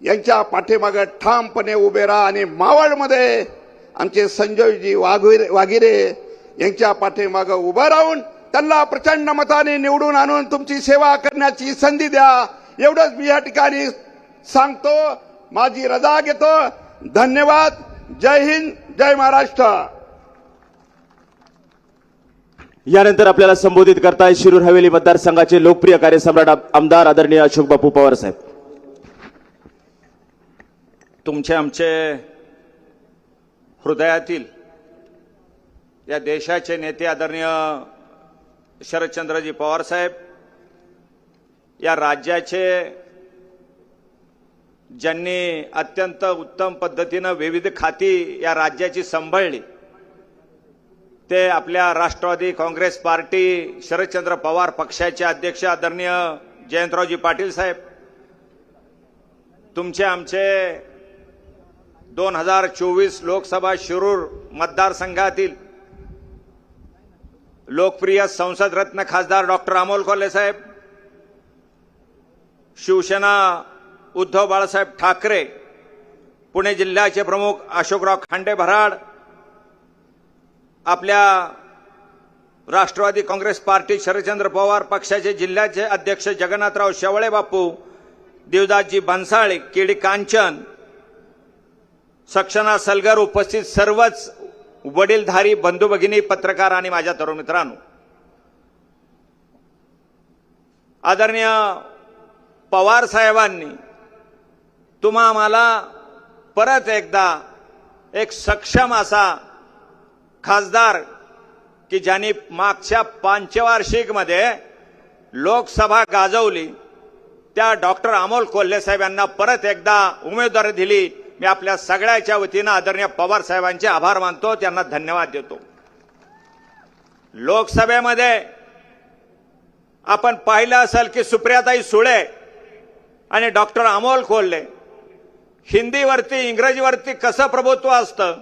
यांच्या पाठीमागे ठामपणे उभे राहा आणि मावळमध्ये आमचे संजयजी वाघिरे वाघिरे यांच्या पाठीमागे उभं राहून त्यांना प्रचंड मताने निवडून आणून तुमची सेवा करण्याची संधी द्या. एवढंच मी या ठिकाणी सांगतो. माझी रजा घेतो. धन्यवाद. जय हिंद. जय महाराष्ट्र. यानंतर आपल्याला संबोधित करताय शिरूर हवेली मतदारसंघाचे लोकप्रिय कार्यसम्राट आमदार आदरणीय अशोक बापू पवार साहेब. तुमचे आमचे हृदयातील या देशाचे नेते आदरणीय शरदचंद्रजी पवार साहेब या राज्याचे ज्यांनी अत्यंत उत्तम पद्धतीनं विविध खाती या राज्याची सांभाळली ते आपल्या राष्ट्रवादी काँग्रेस पार्टी शरदचंद्र पवार पक्षाचे अध्यक्ष आदरणीय जयंतरावजी पाटील साहेब तुमचे आमचे दोन हजार चोवीस लोकसभा शिरूर मतदारसंघातील लोकप्रिय संसदरत्न खासदार डॉक्टर अमोल कोल्हे साहेब शिवसेना उद्धव बाळासाहेब ठाकरे पुणे जिल्ह्याचे प्रमुख अशोकराव खांडे भराड आपल्या राष्ट्रवादी काँग्रेस पार्टी शरदचंद्र पवार पक्षाचे जिल्ह्याचे अध्यक्ष जगन्नाथराव शेवळे बापू देवदासजी भन्साळे केडी कांचन सक्षना सलगर उपस्थित सर्वच वडीलधारी बंधू भगिनी पत्रकार आणि माझ्या तरुण मित्रांनो. आदरणीय पवार साहेबांनी तुम्हा आम्हाला परत एकदा एक सक्षम असा खासदार की ज्यांनी मागच्या पंचवार्षिकमध्ये लोकसभा गाजवली त्या डॉक्टर अमोल कोल्हे साहेब यांना परत एकदा उमेदवारी दिली. मी आपल्या सगळ्याच्या वतीनं आदरणीय पवार साहेबांचे आभार मानतो त्यांना धन्यवाद देतो. लोकसभेमध्ये आपण पाहिलं असेल की सुप्रियाताई सुळे आणि डॉक्टर अमोल कोल्हे हिंदीवरती इंग्रजीवरती कसं प्रभुत्व असतं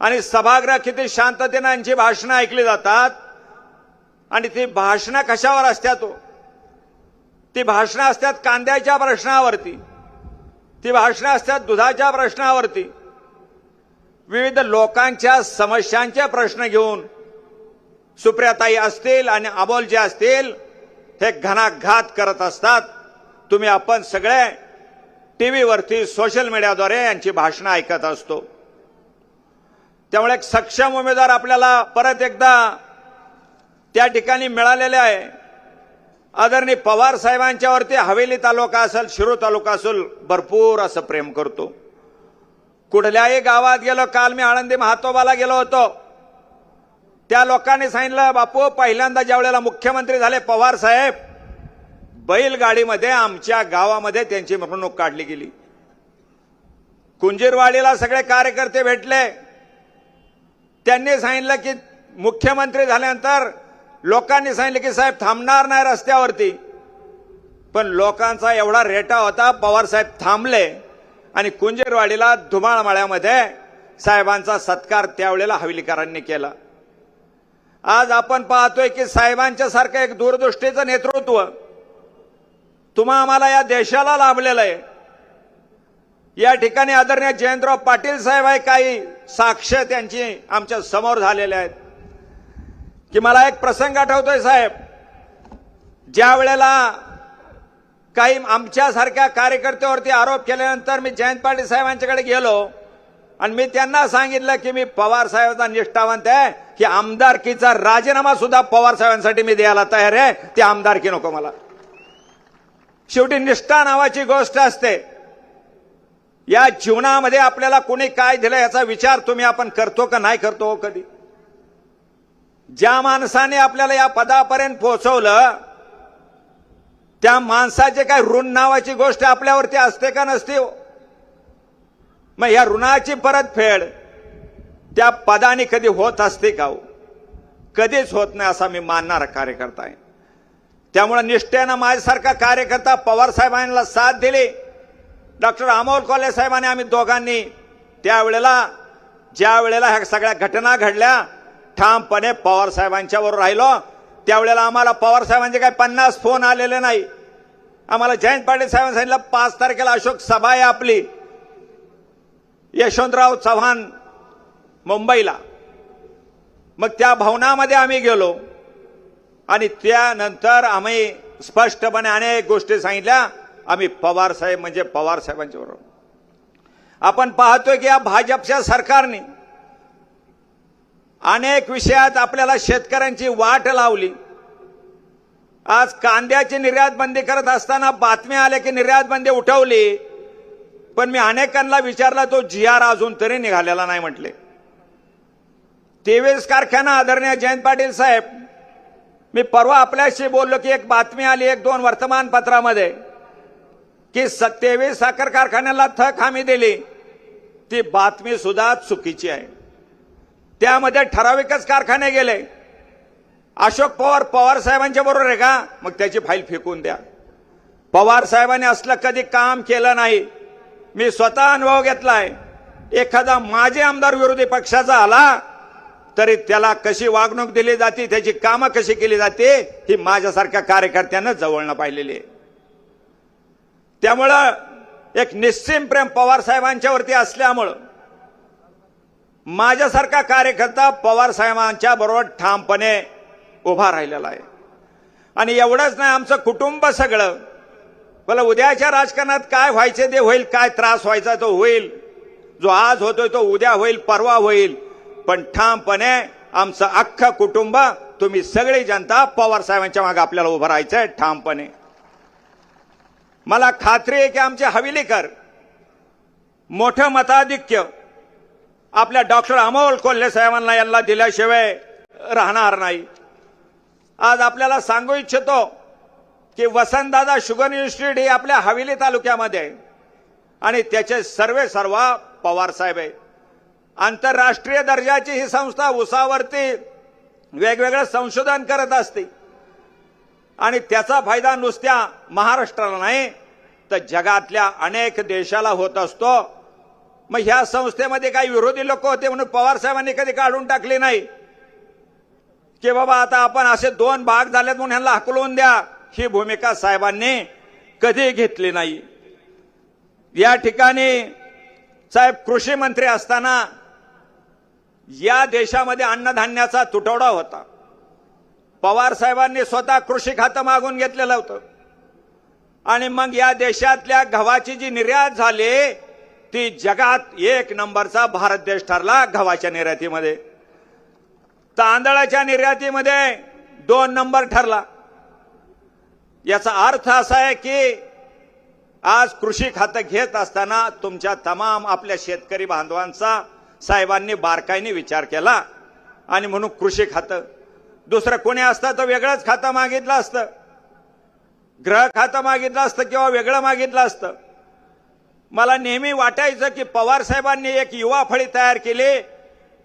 आणि सभागृह किती शांततेनं यांची भाषणं ऐकली जातात आणि ती भाषणं कशावर असतात तो हो? ती भाषणं असतात कांद्याच्या प्रश्नावरती. ती भाषणं असतात दुधाच्या प्रश्नावरती. विविध लोकांच्या समस्यांचे प्रश्न घेऊन सुप्रियाताई असतील आणि अमोल जे असतील हे घणाघात करत असतात. तुम्ही आपण सगळे टीव्हीवरती सोशल मीडियाद्वारे यांची भाषणं ऐकत असतो. त्यामुळे एक सक्षम उमेदवार आपल्याला परत एकदा त्या ठिकाणी मिळालेले आहे. आदरणीय पवार साहेबांच्यावरती हवेली तालुका असेल शिरो तालुका असेल भरपूर असं प्रेम करतो. कुठल्याही गावात गेलो काल मी आळंदी महातोबाला गेलो होतो. त्या लोकांनी सांगितलं बापू पहिल्यांदा ज्या वेळेला मुख्यमंत्री झाले पवार साहेब बैलगाडीमध्ये आमच्या गावामध्ये त्यांची मिरवणूक काढली गेली. कुंजीरवाडीला सगळे कार्यकर्ते भेटले. त्यांनी सांगितलं की मुख्यमंत्री झाल्यानंतर लोकांनी सांगितलं की साहेब थांबणार नाही रस्त्यावरती. पण लोकांचा एवढा रेटा होता पवार साहेब थांबले. आणि कुंजेरवाडीला धुमाळमाळ्यामध्ये साहेबांचा सत्कार त्यावेळेला हवेलीकरांनी केला. आज आपण पाहतोय की साहेबांच्या सारखं एक दूरदृष्टीचं नेतृत्व तुम्हा आम्हाला या देशाला लाभलेलं आहे. या ठिकाणी आदरणीय जयंतराव पाटील साहेब आहे काही साक्ष त्यांची आमच्यासमोर झालेल्या आहेत. की मला एक प्रसंग आठवतोय साहेब. ज्या वेळेला काही आमच्यासारख्या कार्यकर्त्यावरती आरोप केल्यानंतर मी जयंत पाटील साहेबांच्याकडे गेलो आणि मी त्यांना सांगितलं की मी पवार साहेबांचा निष्ठावंत आहे की आमदारकीचा राजीनामा सुद्धा पवार साहेबांसाठी मी द्यायला तयार आहे ती आमदारकी नको मला. शेवटी निष्ठा नावाची गोष्ट असते. या जीवनामध्ये आपल्याला कोणी काय दिलं याचा विचार तुम्ही आपण करतो का नाही करतो हो कधी? ज्या माणसाने आपल्याला या पदापर्यंत पोहोचवलं त्या माणसाचे काय ऋण नावाची गोष्ट आपल्यावरती असते का नसते हो? मग या ऋणाची परतफेड त्या पदाने कधी होत असते का हो? कधीच होत नाही असा मी मानणारा कार्यकर्ता आहे त्यामुळे निष्ठेनं माझ्यासारखा कार्यकर्ता पवार साहेबांना साथ दिली डॉक्टर अमोल कोल्हे साहेबांनी आम्ही दोघांनी त्यावेळेला ज्या वेळेला ह्या सगळ्या घटना घडल्या ठामपणे पवार साहेबांच्या बरोबर राहिलो. त्यावेळेला आम्हाला पवार साहेबांचे काही पन्नास फोन आलेले नाही. आम्हाला जयंत पाटील साहेबांनी सांगितलं पाच तारखेला अशोक सभा आहे आपली. यशवंतराव चव्हाण मुंबईला. मग त्या भवनामध्ये आम्ही गेलो. आणि त्यानंतर आम्ही स्पष्टपणे अनेक गोष्टी सांगितल्या. आम्ही पवार साहेब म्हणजे पवार साहेबांच्या बरोबर. आपण पाहतोय की या भाजपच्या सरकारने अनेक विषयात आपल्याला शेतकऱ्यांची वाट लावली. आज कांद्याची निर्यात बंदी करत असताना बातम्या आल्या की निर्यात बंदी उठवली. पण मी अनेकांना विचारला तो जी आर अजून तरी निघालेला नाही म्हटले. तेवीस कारखाना आदरणीय जयंत पाटील साहेब मी परवा आपल्याशी बोललो की एक बातमी आली एक दोन वर्तमानपत्रामध्ये की तेवीस साखर कारखान्याला थक हमी दिली. ती बातमी सुद्धा चुकीची आहे. त्यामध्ये ठराविकच कारखाने गेले. अशोक पवार पवार साहेबांच्या बरोबर आहे का? मग त्याची फाईल फेकून द्या. पवार साहेबांनी असलं कधी काम केलं नाही. मी स्वतः अनुभव घेतलाय. एखादा माजी आमदार विरोधी पक्षाचा आला तरी त्याला कशी वागणूक दिली जाते त्याची कामं कशी केली जाते ही माझ्यासारख्या कार्यकर्त्यानं जवळनं पाहिलेली आहे. त्यामुळं एक निश्चिम प्रेम पवार साहेबांच्यावरती असल्यामुळं माझ्यासारखा कार्यकर्ता पवार साहेबांच्या बरोबर ठामपणे उभा राहिलेला आहे. आणि एवढंच नाही आमचं कुटुंब सगळं. मला उद्याच्या राजकारणात काय व्हायचे ते होईल काय त्रास व्हायचा तो होईल. जो आज होतोय तो उद्या होईल परवा होईल. पण ठामपणे आमचं अख्खं कुटुंब तुम्ही सगळी जनता पवार साहेबांच्या मागे आपल्याला उभं राहायचंय ठामपणे. मला खात्री आहे की आमचे हवेलीकर मोठं मताधिक्य आपल्या डॉक्टर अमोल कोल्हे साहेबांना यांना दिल्याशिवाय राहणार नाही. आज आपल्याला सांगू इच्छितो की वसंतदादा शुगर इन्स्टिट्यूट ही आपल्या हवेली तालुक्यामध्ये आहे. आणि त्याचे सर्वे सर्व पवार साहेब आहे आंतरराष्ट्रीय दर्जाची ही संस्था उसावरती वेगवेगळं संशोधन करत असते. आणि त्याचा फायदा नुसत्या महाराष्ट्राला नाही तर जगातल्या अनेक देशाला होत असतो. मग ह्या संस्थेमध्ये काही विरोधी लोक होते म्हणून पवार साहेबांनी कधी काढून टाकले नाही. की बाबा आता आपण असे दोन भाग झालेत म्हणून ह्यांना हकलवून द्या. ही भूमिका साहेबांनी कधी घेतली नाही. या ठिकाणी साहेब कृषी मंत्री असताना या देशामध्ये अन्नधान्याचा तुटवडा होता. पवार साहेबांनी स्वतः कृषी खातं मागून घेतलेलं होतं. आणि मग या देशातल्या गव्हाची जी निर्यात झाली ती जगात एक नंबरचा भारत देश ठरला गव्हाच्या निर्यातीमध्ये. तांदळाच्या निर्यातीमध्ये दोन नंबर ठरला. याचा अर्थ असा आहे की आज कृषी खातं घेत असताना तुमच्या तमाम आपल्या शेतकरी बांधवांचा साहेबांनी बारकाईने विचार केला आणि म्हणून कृषी खातं. दुसरं कोणी असतं तर वेगळंच खातं मागितलं असतं. ग्रह खातं मागितलं असतं किंवा वेगळं मागितलं असतं. मला नेहमी वाटायचं की पवार साहेबांनी एक युवा फळी तयार केली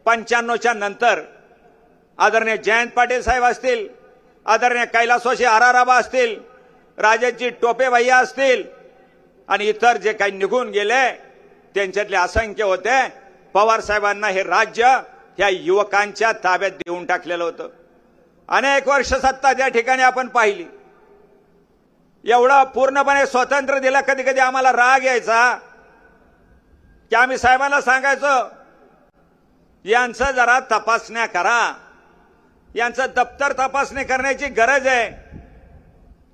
पंच्याण्णवच्या नंतर. आदरणीय जयंत पाटील साहेब असतील आदरणीय कैलासवासी आराराबा असतील राजाजी टोपे भैया असतील आणि इतर जे काही निघून गेले त्यांच्यातले असंख्य होते पवार साहेबांना हे राज्य ह्या युवकांच्या ताब्यात देऊन टाकलेलं होतं. अनेक वर्ष सत्ता त्या ठिकाणी आपण पाहिली. एवढं पूर्णपणे स्वातंत्र्य दिलं कधी कधी आम्हाला राग यायचा. की आम्ही साहेबांना सांगायचो यांचं जरा तपासण्या करा. यांचं दप्तर तपासणी करण्याची गरज आहे.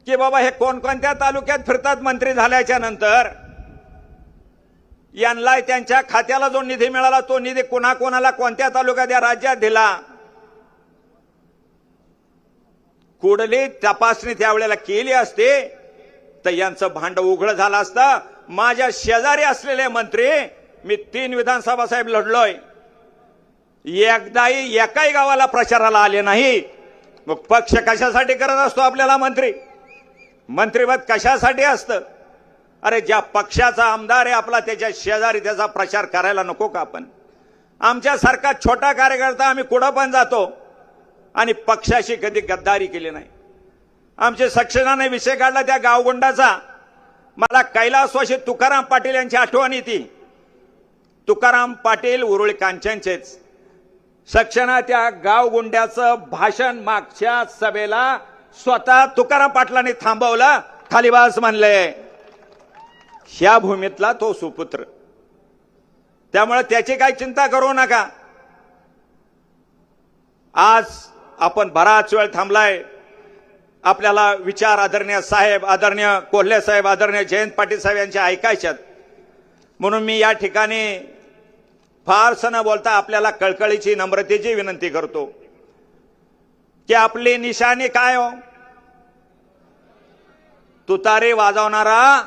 की बाबा हे कोणकोणत्या तालुक्यात फिरतात मंत्री झाल्याच्यानंतर? यांना त्यांच्या खात्याला जो निधी मिळाला तो निधी कोणाकोणाला कोणत्या तालुक्यात या राज्यात दिला? कुठली तपासणी त्यावेळेला केली असते तर यांचं भांड उघड झालं असतं. माझ्या शेजारी असलेले मंत्री मी तीन विधानसभा साहेब लढलोय. एकदाही एकाही गावाला प्रचाराला आले नाही. मग पक्ष कशासाठी करत असतो आपल्याला मंत्री? मंत्रीपद कशासाठी असतं? अरे ज्या पक्षाचा आमदार आहे आपला त्याच्या शेजारी त्याचा प्रचार करायला नको का आपण? आमच्यासारखा छोटा कार्यकर्ता आम्ही कुठं पण जातो? आणि पक्षाशी कधी गद्दारी केली नाही. आमचे सक्सेनाने विषय काढला त्या गावगुंडाचा. मला कैलासवाशी तुकाराम पाटील यांची आठवण येते. तुकाराम पाटील उरुळी कांचनचेच. सक्सेना त्या गावगुंड्याचं भाषण मागच्या सभेला स्वतः तुकाराम पाटलांनी थांबवलं. खालीबास म्हणले ह्या भूमीतला तो सुपुत्र. त्यामुळे त्याची काही चिंता करू नका. आज आपण बराच वेळ थांबलाय. आपल्याला विचार आदरणीय साहेब आदरणीय कोल्हे साहेब आदरणीय जयंत पाटील साहेब यांचे ऐकायच्यात म्हणून मी या ठिकाणी फारसं न बोलता आपल्याला कळकळीची नम्रतेची विनंती करतो. की आपली निशाणी काय हो? तुतारी वाजवणारा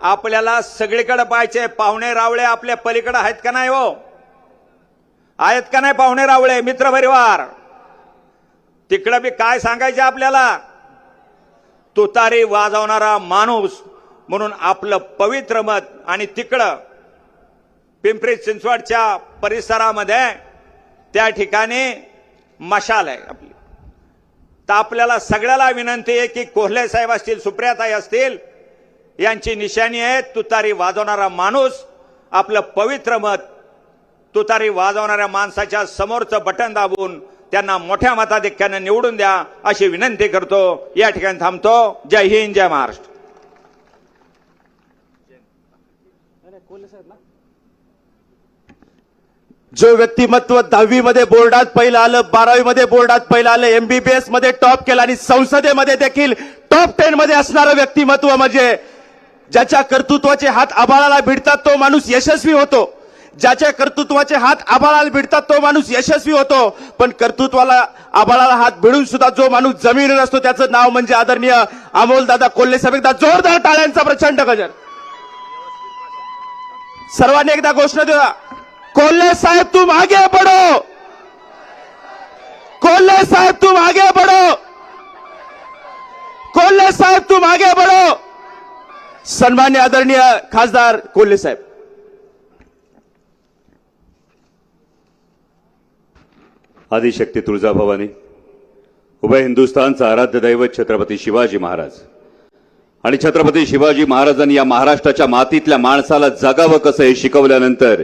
आपल्याला सगळीकडे पाहिजे पाहुणे रावळे आपल्या पलीकडे आहेत का नाही हो? आहेत का नाही पाहुणे रावळे मित्र परिवार तिकडं बी काय सांगायचे आपल्याला? तुतारी वाजवणारा माणूस म्हणून आपलं पवित्र मत आणि तिकडं पिंपरी चिंचवडच्या परिसरामध्ये त्या ठिकाणी मशाल आहे आपली. तर आपल्याला सगळ्याला विनंती आहे की कोहले साहेब असतील सुप्रियाताई असतील यांची निशाणी आहे तुतारी वाजवणारा माणूस आपलं पवित्र मत तुतारी वाजवणाऱ्या माणसाच्या समोरचं बटन दाबून त्यांना मोठ्या मताधिक्यानं निवडून द्या अशी विनंती करतो. या ठिकाणी थांबतो. जय हिंद जय महाराष्ट्र. जो व्यक्तिमत्व दहावी मध्ये बोर्डात पहिलं आलं बारावी मध्ये बोर्डात पहिलं आलं एमबीबीएसमध्ये टॉप केलं आणि संसदेमध्ये देखील टॉप टेन मध्ये असणारं व्यक्तिमत्व म्हणजे ज्याच्या कर्तृत्वाचे हात आबाळाला भिडतात तो माणूस यशस्वी होतो. ज्याच्या कर्तृत्वाचे हात आबाळाला भिडतात तो माणूस यशस्वी होतो. पण कर्तृत्वाला आबाळाला हात भिडून सुद्धा जो माणूस जमीन असतो त्याचं नाव म्हणजे आदरणीय अमोलदादा कोल्हे साहेब. एकदा जोरदार टाळ्यांचा प्रचंड गजर. सर्वांनी एकदा घोषणा देऊया. कोल्हे साहेब तुम आगे पडो. कोल्हे साहेब तुम आगे पडो. कोल्हे साहेब तुम आगे पडो. सन्मान्य आदरणीय खासदार कोल्हे साहेब. आदिशक्ती तुळजाभवानी उभय हिंदुस्थानचं आराध्य दैवत छत्रपती शिवाजी महाराज. आणि छत्रपती शिवाजी महाराजांनी या महाराष्ट्राच्या मातीतल्या माणसाला जगावं कसं हे शिकवल्यानंतर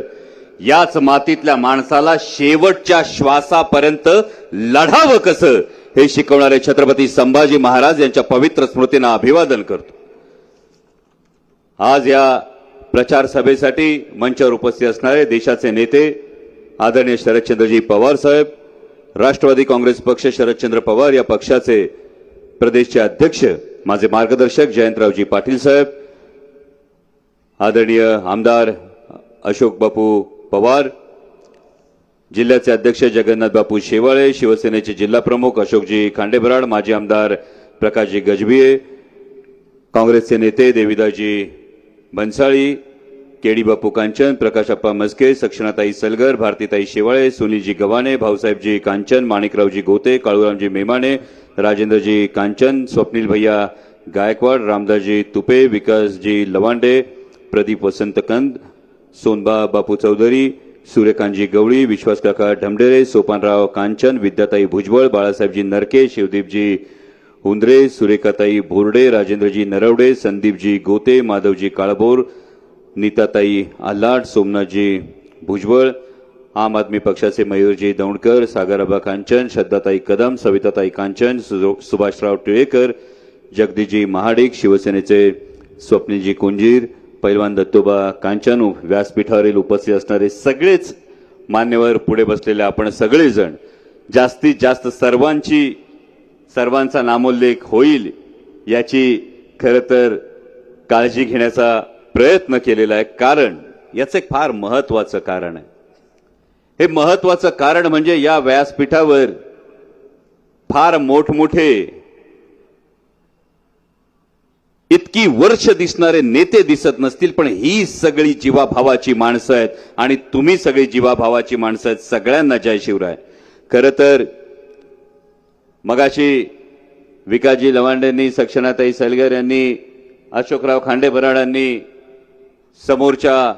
याच मातीतल्या माणसाला शेवटच्या श्वासापर्यंत लढावं कसं हे शिकवणारे छत्रपती संभाजी महाराज यांच्या पवित्र स्मृतींना अभिवादन करतो. आज या प्रचार सभेसाठी मंचावर उपस्थित असणारे देशाचे नेते आदरणीय शरदचंद्रजी पवार साहेब राष्ट्रवादी काँग्रेस पक्ष शरदचंद्र पवार या पक्षाचे प्रदेशचे अध्यक्ष माझे मार्गदर्शक जयंतरावजी पाटील साहेब आदरणीय आमदार अशोक बापू पवार जिल्ह्याचे अध्यक्ष जगन्नाथ बापू शेवाळे शिवसेनेचे जिल्हा प्रमुख अशोकजी खांडेबराड माजी आमदार प्रकाशजी गजबिये काँग्रेसचे नेते देविदाजी भन्साळी केडी बापू कांचन प्रकाशप्पा मस्के सक्षणाताई सलगर भारतीताई शेवाळे सुनीलजी गव्हाणे भाऊसाहेबजी कांचन माणिकरावजी गोते काळूरामजी मेमाणे राजेंद्रजी कांचन स्वप्नील भैया गायकवाड रामदासजी तुपे विकासजी लवांडे प्रदीप वसंत कंद सोनबा बापू चौधरी सूर्यकांतजी गवळी विश्वासकाका ढमढेरे सोपानराव कांचन विद्याताई भुजबळ बाळासाहेबजी नरके शिवदीपजी हुंद्रे सुरेखाताई भोरडे राजेंद्रजी नरवडे संदीपजी गोते माधवजी काळभोर नीताताई आल्हाड सोमनाथजी भुजबळ आम आदमी पक्षाचे मयूरजी दौंडकर सागराबा कांचन श्रद्धाताई कदम सविताताई कांचन सु- सुभाषराव टिळेकर जगदीजी महाडिक शिवसेनेचे स्वप्नीलजी कुंजीर पैलवान दत्तोबा कांचन व्यासपीठावरील उपस्थित असणारे सगळेच मान्यवर पुढे बसलेले आपण सगळेजण. जास्तीत जास्त सर्वांची सर्वांचा नामोल्लेख होईल याची खरं तर काळजी घेण्याचा प्रयत्न केलेला आहे. कारण याचं एक फार महत्वाचं कारण आहे. हे महत्वाचं कारण म्हणजे या व्यासपीठावर फार मोठमोठे इतकी वर्ष दिसणारे नेते दिसत नसतील पण ही सगळी जीवाभावाची माणसं आहेत आणि तुम्ही सगळी जीवाभावाची माणसं आहेत सगळ्यांना जय शिवराय. खरं तर मगाशी विकाजी लवांडेंनी सक्षणाताई सलगर यांनी अशोकराव खांडेबराडांनी समोरच्या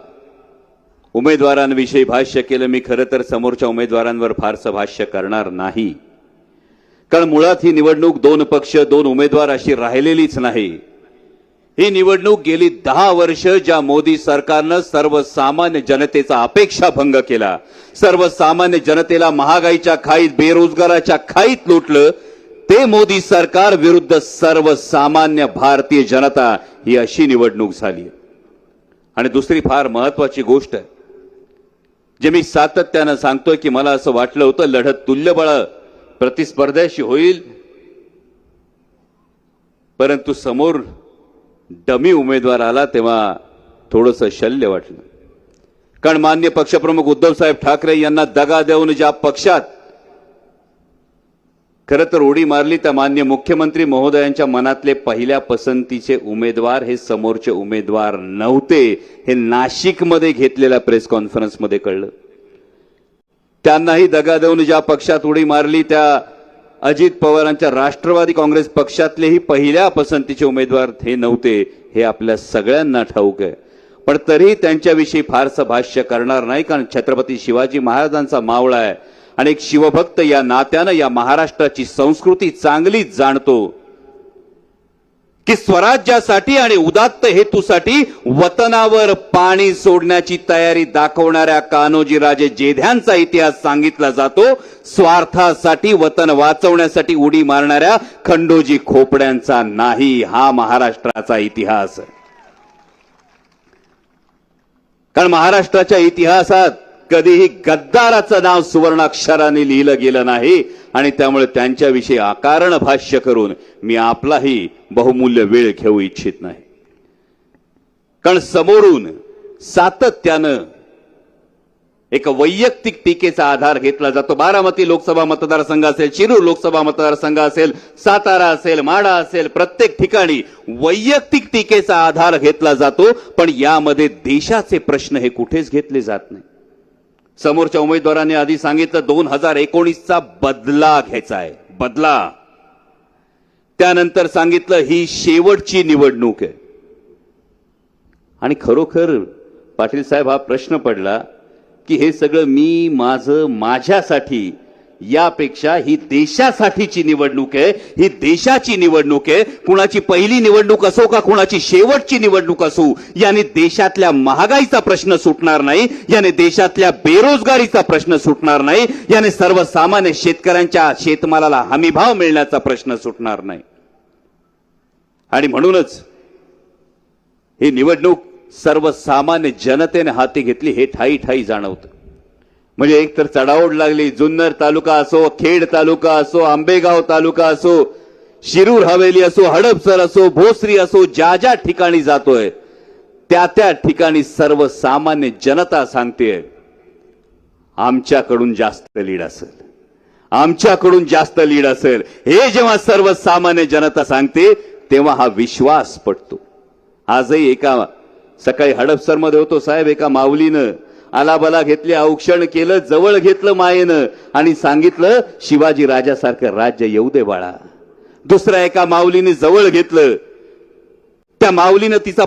उमेदवारांविषयी भाष्य केलं मी खरं तर समोरच्या उमेदवारांवर फारसं भाष्य करणार नाही. कारण मुळात ही निवडणूक दोन पक्ष दोन उमेदवार अशी राहिलेलीच नाही. ही निवडणूक गेली दहा वर्ष ज्या मोदी सरकारनं सर्वसामान्य जनतेचा अपेक्षा भंग केला. सर्वसामान्य जनतेला महागाईच्या खाईत बेरोजगाराच्या खाईत लुटलं. ते मोदी सरकार विरुद्ध सर्वसामान्य भारतीय जनता ही अशी निवडणूक झाली. आणि दुसरी फार महत्वाची गोष्ट आहे जे मी सातत्यानं सांगतोय की मला असं वाटलं होतं लढत तुल्यबळ प्रतिस्पर्ध्याशी होईल परंतु समोर डमी उमेदवार आला तेव्हा थोडंसं शल्य वाटलं. कारण मान्य पक्षप्रमुख उद्धवसाहेब ठाकरे यांना दगा देऊन ज्या पक्षात खरं तर उडी मारली तर मान्य मुख्यमंत्री महोदयांच्या मनातले पहिल्या पसंतीचे उमेदवार हे समोरचे उमेदवार नव्हते हे नाशिकमध्ये घेतलेल्या प्रेस कॉन्फरन्समध्ये कळलं. त्यांनाही दगा देऊन ज्या पक्षात उडी मारली त्या अजित पवारांच्या राष्ट्रवादी काँग्रेस पक्षातलेही पहिल्या पसंतीचे उमेदवार हे नव्हते हे आपल्या सगळ्यांना ठाऊक आहे. पण तरीही त्यांच्याविषयी फारसं भाष्य करणार नाही कारण छत्रपती शिवाजी महाराजांचा मावळा आहे. आणि एक शिवभक्त या नात्यानं या महाराष्ट्राची संस्कृती चांगलीच जाणतो. की स्वराज्यासाठी आणि उदात्त हेतूसाठी वतनावर पाणी सोडण्याची तयारी दाखवणाऱ्या कान्होजी राजे जेध्यांचा इतिहास सांगितला जातो. स्वार्थासाठी वतन वाचवण्यासाठी उडी मारणाऱ्या खंडोजी खोपड्यांचा नाही हा महाराष्ट्राचा इतिहास. कारण महाराष्ट्राच्या इतिहासात कधीही गद्दाराचं नाव सुवर्णाक्षराने लिहिलं गेलं नाही आणि त्यामुळे त्यांच्याविषयी आकारण भाष्य करून मी आपलाही बहुमूल्य वेळ घेऊ इच्छित नाही. कारण समोरून सातत्यानं एक वैयक्तिक टीकेचा आधार घेतला जातो. बारामती लोकसभा मतदारसंघ असेल शिरूर लोकसभा मतदारसंघ असेल सातारा असेल माडा असेल प्रत्येक ठिकाणी वैयक्तिक टीकेचा आधार घेतला जातो. पण यामध्ये देशाचे प्रश्न हे कुठेच घेतले जात नाही. समोरच्या उमेदवारांनी आधी सांगितलं दोन हजार एकोणीसचा बदला घ्यायचा आहे. बदला. त्यानंतर सांगितलं ही शेवटची निवडणूक आहे. आणि खरोखर पाटील साहेब हा प्रश्न पडला की हे सगळं मी माझं माझ्यासाठी यापेक्षा ही देशासाठीची निवडणूक आहे. ही देशाची निवडणूक आहे. कुणाची पहिली निवडणूक असो का कुणाची शेवटची निवडणूक असो याने देशातल्या महागाईचा प्रश्न सुटणार नाही याने देशातल्या बेरोजगारीचा प्रश्न सुटणार नाही याने सर्वसामान्य शेतकऱ्यांच्या शेतमालाला हमीभाव मिळण्याचा प्रश्न सुटणार नाही. आणि म्हणूनच ही निवडणूक सर्वसामान्य जनतेने हाती घेतली हे ठाई ठाई जाणवतं. म्हणजे एक तर चढाओढ लागली जुन्नर तालुका असो खेड तालुका असो आंबेगाव तालुका असो शिरूर हवेली असो हडपसर असो भोसरी असो ज्या ज्या ठिकाणी जातोय त्या त्या ठिकाणी सर्वसामान्य जनता सांगते आमच्याकडून जास्त लीड असेल. आमच्याकडून जास्त लीड असेल. हे जेव्हा सर्वसामान्य जनता सांगते तेव्हा हा विश्वास पटतो. आजही एका सकाळी हडपसरमध्ये होतो साहेब एका माऊलीनं आलाबला घेतली औक्षण केलं जवळ घेतलं मायेनं आणि सांगितलं शिवाजी राजासारखं राज्य येऊ दे बाळा. दुसऱ्या एका माऊलीने जवळ घेतलं. त्या माऊलीनं तिचा